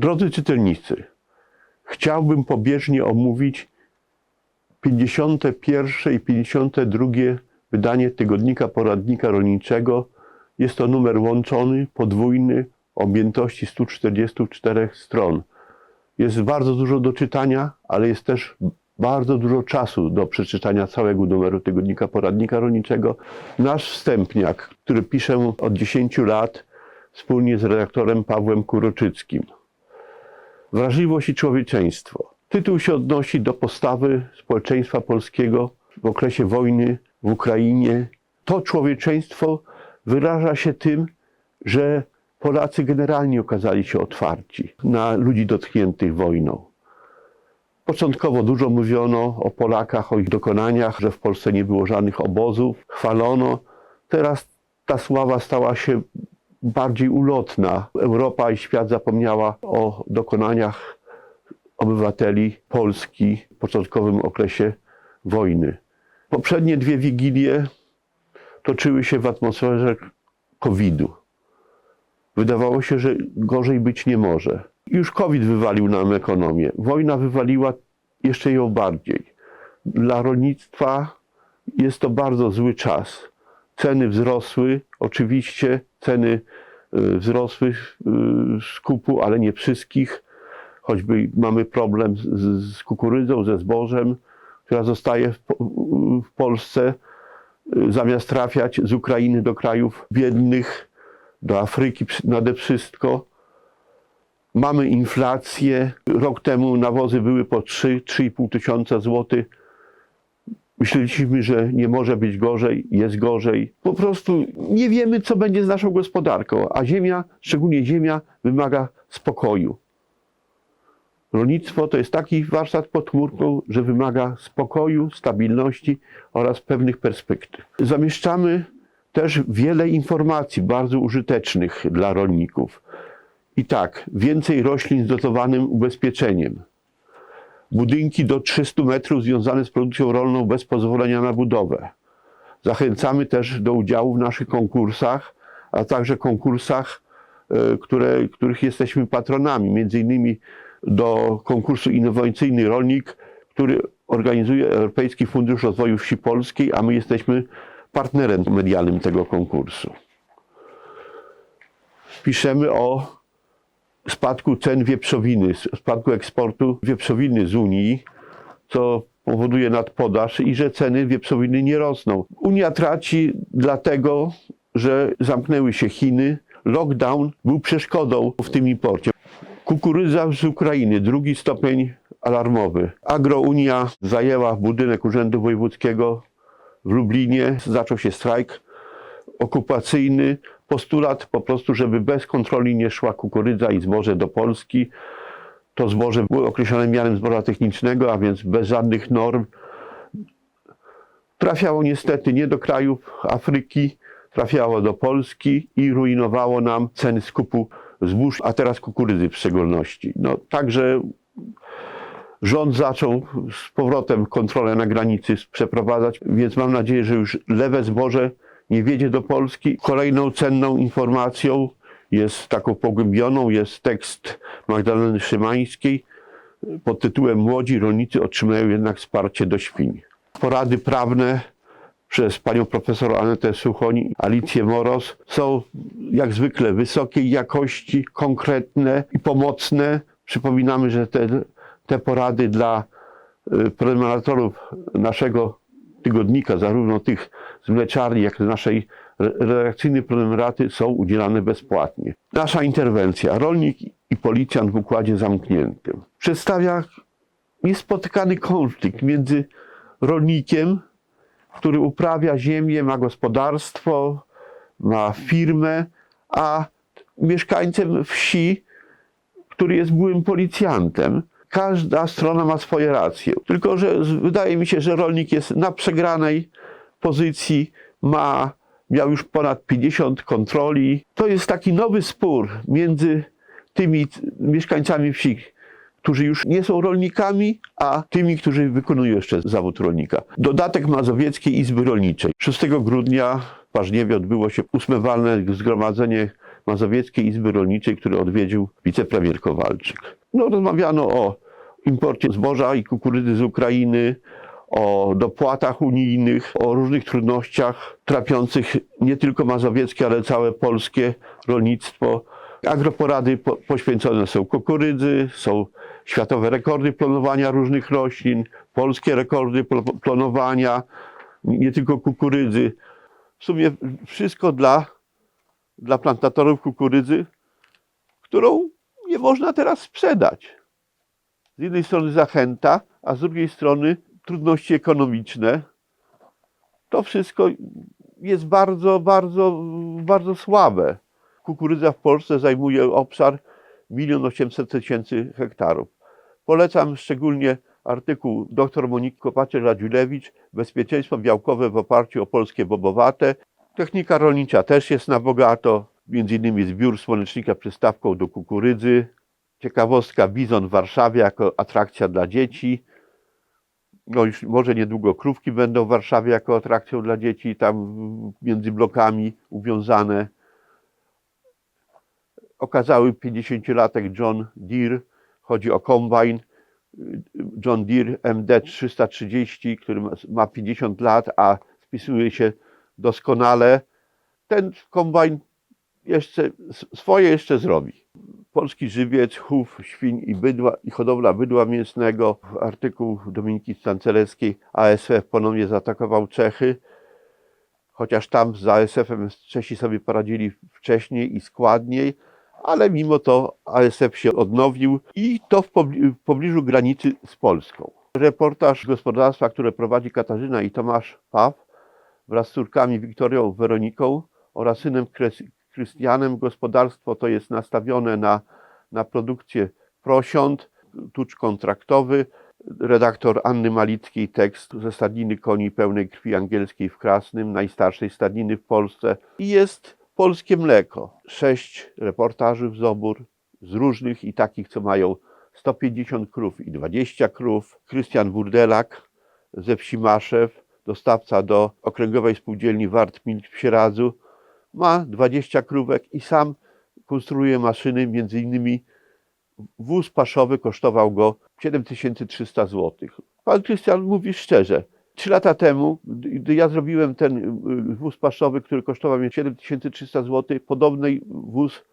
Drodzy czytelnicy, chciałbym pobieżnie omówić 51 i 52 wydanie tygodnika poradnika rolniczego. Jest to numer łączony, podwójny, objętości 144 stron. Jest bardzo dużo do czytania, ale jest też bardzo dużo czasu do przeczytania całego numeru tygodnika poradnika rolniczego. Nasz wstępniak, który piszę od 10 lat wspólnie z redaktorem Pawłem Kuroczyckim. Wrażliwość i człowieczeństwo. Tytuł się odnosi do postawy społeczeństwa polskiego w okresie wojny w Ukrainie. To człowieczeństwo wyraża się tym, że Polacy generalnie okazali się otwarci na ludzi dotkniętych wojną. Początkowo dużo mówiono o Polakach, o ich dokonaniach, że w Polsce nie było żadnych obozów, chwalono. Teraz ta sława stała się bardziej ulotna. Europa i świat zapomniała o dokonaniach obywateli Polski w początkowym okresie wojny. Poprzednie dwie wigilie toczyły się w atmosferze COVID-u. Wydawało się, że gorzej być nie może. Już COVID wywalił nam ekonomię. Wojna wywaliła jeszcze ją bardziej. Dla rolnictwa jest to bardzo zły czas. Ceny wzrosły, oczywiście ceny y, wzrosły y, skupu, ale nie wszystkich. Choćby mamy problem z, z kukurydzą, ze zbożem, która zostaje w, w Polsce y, zamiast trafiać z Ukrainy do krajów biednych, do Afryki nade wszystko. Mamy inflację. Rok temu nawozy były po 3-3,5 tysiąca złotych. Myśleliśmy, że nie może być gorzej, jest gorzej. Po prostu nie wiemy, co będzie z naszą gospodarką, a ziemia, szczególnie ziemia, wymaga spokoju. Rolnictwo to jest taki warsztat pod chmurką, że wymaga spokoju, stabilności oraz pewnych perspektyw. Zamieszczamy też wiele informacji bardzo użytecznych dla rolników. I tak, więcej roślin z dotowanym ubezpieczeniem. Budynki do 300 metrów związane z produkcją rolną bez pozwolenia na budowę. Zachęcamy też do udziału w naszych konkursach, a także konkursach, e, które, których jesteśmy patronami. Między innymi do konkursu Innowacyjny Rolnik, który organizuje Europejski Fundusz Rozwoju Wsi Polskiej, a my jesteśmy partnerem medialnym tego konkursu. Piszemy o spadku cen wieprzowiny, spadku eksportu wieprzowiny z Unii, co powoduje nadpodaż i że ceny wieprzowiny nie rosną. Unia traci dlatego, że zamknęły się Chiny. Lockdown był przeszkodą w tym imporcie. Kukurydza z Ukrainy, drugi stopień alarmowy. Agrounia zajęła budynek Urzędu Wojewódzkiego w Lublinie. Zaczął się strajk okupacyjny. Postulat po prostu, żeby bez kontroli nie szła kukurydza i zboże do Polski. To zboże było określone mianem zboża technicznego, a więc bez żadnych norm. Trafiało niestety nie do krajów Afryki, trafiało do Polski i rujnowało nam ceny skupu zbóż, a teraz kukurydzy w szczególności. No, także rząd zaczął z powrotem kontrolę na granicy przeprowadzać, więc mam nadzieję, że już lewe zboże nie wiedzie do Polski. Kolejną cenną informacją jest taką pogłębioną, jest tekst Magdaleny Szymańskiej pod tytułem Młodzi rolnicy otrzymają jednak wsparcie do świń. Porady prawne przez panią profesor Anetę Suchoń, Alicję Moros są jak zwykle wysokiej jakości, konkretne i pomocne. Przypominamy, że te, te porady dla y, prenumeratorów naszego tygodnika, zarówno tych z mleczarni, jak i naszej re- redakcyjnej prenumeraty są udzielane bezpłatnie. Nasza interwencja, rolnik i policjant w układzie zamkniętym, przedstawia niespotykany konflikt między rolnikiem, który uprawia ziemię, ma gospodarstwo, ma firmę, a mieszkańcem wsi, który jest byłym policjantem. Każda strona ma swoje racje. Tylko, że wydaje mi się, że rolnik jest na przegranej pozycji, ma, miał już ponad 50 kontroli. To jest taki nowy spór między tymi mieszkańcami wsi, którzy już nie są rolnikami, a tymi, którzy wykonują jeszcze zawód rolnika. Dodatek Mazowieckiej Izby Rolniczej. 6 grudnia w Parzniewie odbyło się ósme walne zgromadzenie Mazowieckiej Izby Rolniczej, który odwiedził wicepremier Kowalczyk. No, rozmawiano o imporcie zboża i kukurydzy z Ukrainy, o dopłatach unijnych, o różnych trudnościach trapiących nie tylko mazowieckie, ale całe polskie rolnictwo. Agroporady po, poświęcone są kukurydzy, są światowe rekordy planowania różnych roślin, polskie rekordy pl- planowania, nie tylko kukurydzy. W sumie wszystko dla, dla plantatorów kukurydzy, którą nie można teraz sprzedać. Z jednej strony zachęta, a z drugiej strony trudności ekonomiczne. To wszystko jest bardzo, bardzo, bardzo słabe. Kukurydza w Polsce zajmuje obszar 1 800 tysięcy hektarów. Polecam szczególnie artykuł dr Moniki Kopaczy-Radziulewicz Bezpieczeństwo białkowe w oparciu o polskie bobowate. Technika rolnicza też jest na bogato, między innymi zbiór słonecznika przystawką do kukurydzy. Ciekawostka Bizon w Warszawie jako atrakcja dla dzieci. No już może niedługo krówki będą w Warszawie jako atrakcją dla dzieci, tam między blokami uwiązane. Okazały 50-latek John Deere, chodzi o kombajn, John Deere MD330, który ma- ma 50 lat, a spisuje się doskonale. Ten kombajn jeszcze swoje jeszcze zrobi. Polski żywiec, chów świń i bydła i hodowla bydła mięsnego. Artykuł Dominiki Stancelewskiej ASF ponownie zaatakował Czechy. Chociaż tam z ASF-em Czesi sobie poradzili wcześniej i składniej, ale mimo to ASF się odnowił i to w pobliżu granicy z Polską. Reportaż gospodarstwa, które prowadzi Katarzyna i Tomasz Paw wraz z córkami Wiktorią Weroniką oraz synem Kres- Krystianem. Gospodarstwo to jest nastawione na, na produkcję prosiąt, tucz kontraktowy. Redaktor Anny Malickiej tekst ze stadniny koni pełnej krwi angielskiej w Krasnym, najstarszej stadniny w Polsce. I jest polskie mleko. Sześć reportaży w Zobór z różnych i takich, co mają 150 krów i 20 krów. Krystian Burdelak ze wsi Maszew, dostawca do okręgowej spółdzielni Wart Milk w Sieradzu, ma 20 krówek i sam konstruuje maszyny, między innymi wóz paszowy kosztował go 7300 zł. Pan Krystian mówi szczerze, trzy lata temu, gdy ja zrobiłem ten y, wóz paszowy, który kosztował mnie 7300 zł, podobny wóz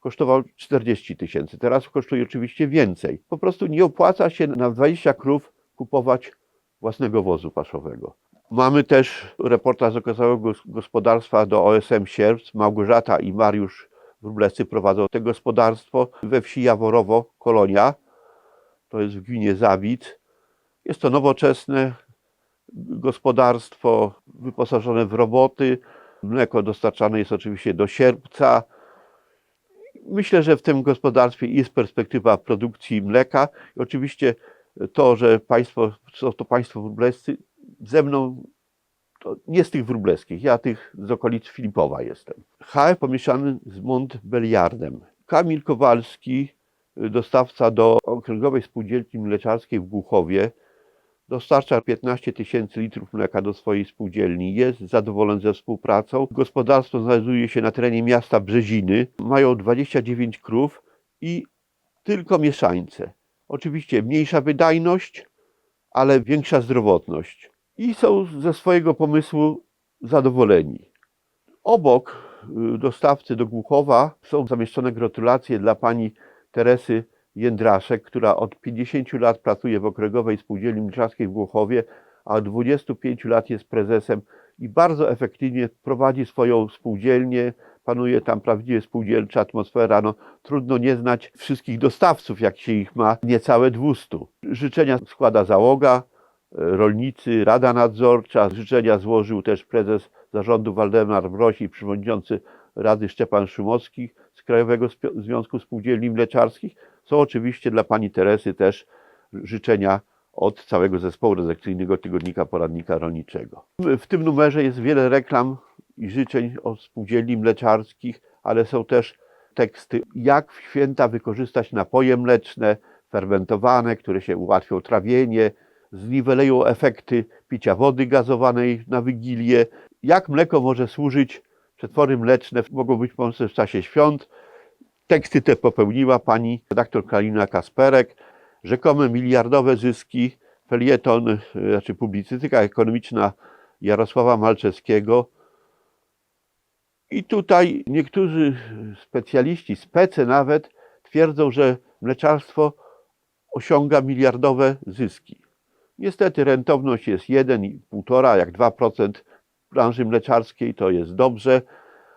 kosztował 40 tysięcy. Teraz kosztuje oczywiście więcej. Po prostu nie opłaca się na 20 krów kupować własnego wozu paszowego. Mamy też reportaż z okazałego gospodarstwa do OSM Sierpc. Małgorzata i Mariusz Wróblescy prowadzą to gospodarstwo we wsi Jaworowo, Kolonia. To jest w gminie Zawic. Jest to nowoczesne gospodarstwo wyposażone w roboty. Mleko dostarczane jest oczywiście do sierpca. Myślę, że w tym gospodarstwie jest perspektywa produkcji mleka. I oczywiście to, że państwo, są to państwo wróblescy, ze mną to nie z tych wróbleskich, ja tych z okolic Filipowa jestem. HF pomieszany z Montbeliardem. Kamil Kowalski, y, dostawca do Okręgowej Spółdzielni Mleczarskiej w Głuchowie, dostarcza 15 tysięcy litrów mleka do swojej spółdzielni. Jest zadowolony ze współpracą. Gospodarstwo znajduje się na terenie miasta Brzeziny. Mają 29 krów i tylko mieszańce. Oczywiście mniejsza wydajność, ale większa zdrowotność. I są ze swojego pomysłu zadowoleni. Obok y, dostawcy do Głuchowa są zamieszczone gratulacje dla pani Teresy Jędraszek, która od 50 lat pracuje w Okręgowej Spółdzielni Mleczarskiej w Głuchowie, a od 25 lat jest prezesem i bardzo efektywnie prowadzi swoją spółdzielnię. Panuje tam prawdziwie spółdzielcza atmosfera. No, trudno nie znać wszystkich dostawców, jak się ich ma niecałe 200. Życzenia składa załoga, rolnicy, Rada Nadzorcza. Życzenia złożył też prezes zarządu Waldemar Mrozi i przewodniczący Rady Szczepan Szymowski z Krajowego Związku Spółdzielni Mleczarskich. Są oczywiście dla pani Teresy też życzenia od całego zespołu redakcyjnego Tygodnika Poradnika Rolniczego. W tym numerze jest wiele reklam i życzeń od spółdzielni mleczarskich, ale są też teksty, jak w święta wykorzystać napoje mleczne, fermentowane, które się ułatwią trawienie, zniweleją efekty picia wody gazowanej na Wigilię, jak mleko może służyć Przetwory mleczne mogą być Polsce w czasie świąt. Teksty te popełniła pani redaktor Karolina Kasperek. Rzekome miliardowe zyski, felieton, y, znaczy publicystyka ekonomiczna Jarosława Malczewskiego. I tutaj niektórzy specjaliści, spece nawet, twierdzą, że mleczarstwo osiąga miliardowe zyski. Niestety rentowność jest 1,5, jak 2% branży mleczarskiej, to jest dobrze,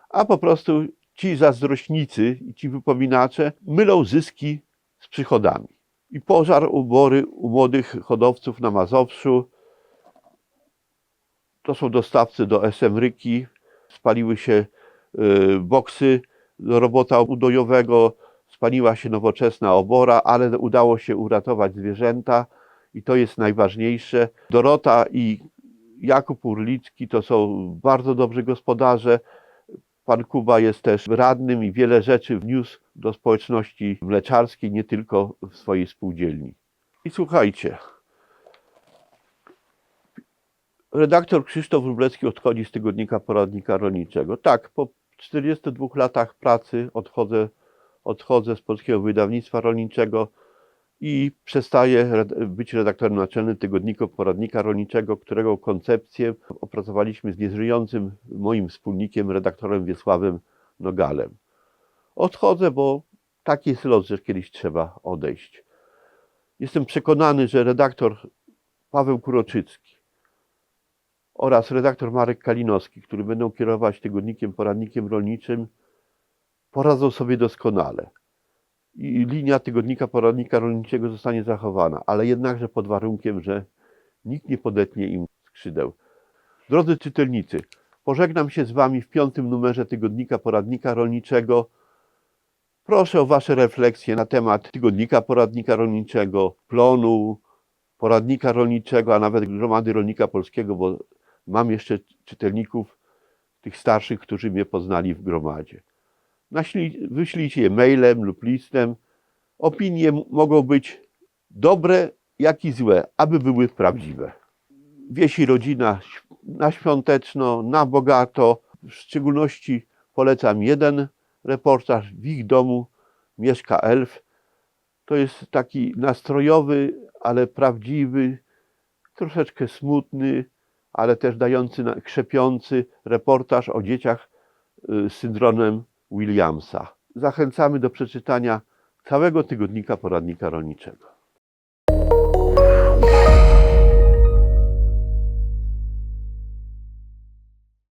a po prostu ci zazdrośnicy i ci wypominacze mylą zyski z przychodami. I pożar ubory u młodych hodowców na Mazowszu, to są dostawcy do SM-ryki, spaliły się y, boksy do robota udojowego, spaliła się nowoczesna obora, ale udało się uratować zwierzęta i to jest najważniejsze. Dorota i Jakub Urlicki to są bardzo dobrzy gospodarze. Pan Kuba jest też radnym i wiele rzeczy wniósł do społeczności mleczarskiej, nie tylko w swojej spółdzielni. I słuchajcie, redaktor Krzysztof Wróblewski odchodzi z tygodnika poradnika rolniczego. Tak, po 42 latach pracy odchodzę, odchodzę z polskiego wydawnictwa rolniczego i przestaję red- być redaktorem naczelnym tygodnika poradnika rolniczego, którego koncepcję opracowaliśmy z nieżyjącym moim wspólnikiem, redaktorem Wiesławem Nogalem. Odchodzę, bo taki jest los, że kiedyś trzeba odejść. Jestem przekonany, że redaktor Paweł Kuroczycki oraz redaktor Marek Kalinowski, który będą kierować tygodnikiem poradnikiem rolniczym, poradzą sobie doskonale. I linia tygodnika poradnika rolniczego zostanie zachowana, ale jednakże pod warunkiem, że nikt nie podetnie im skrzydeł. Drodzy czytelnicy, pożegnam się z Wami w piątym numerze tygodnika poradnika rolniczego. Proszę o Wasze refleksje na temat tygodnika poradnika rolniczego, plonu, poradnika rolniczego, a nawet gromady rolnika polskiego, bo mam jeszcze czytelników, tych starszych, którzy mnie poznali w gromadzie. Wyślijcie je mailem lub listem. Opinie mogą być dobre, jak i złe, aby były prawdziwe. Wieś i rodzina na świąteczno, na bogato. W szczególności polecam jeden reportaż. W ich domu mieszka elf. To jest taki nastrojowy, ale prawdziwy, troszeczkę smutny, ale też dający, krzepiący reportaż o dzieciach y, z syndromem Williamsa. Zachęcamy do przeczytania całego tygodnika poradnika rolniczego.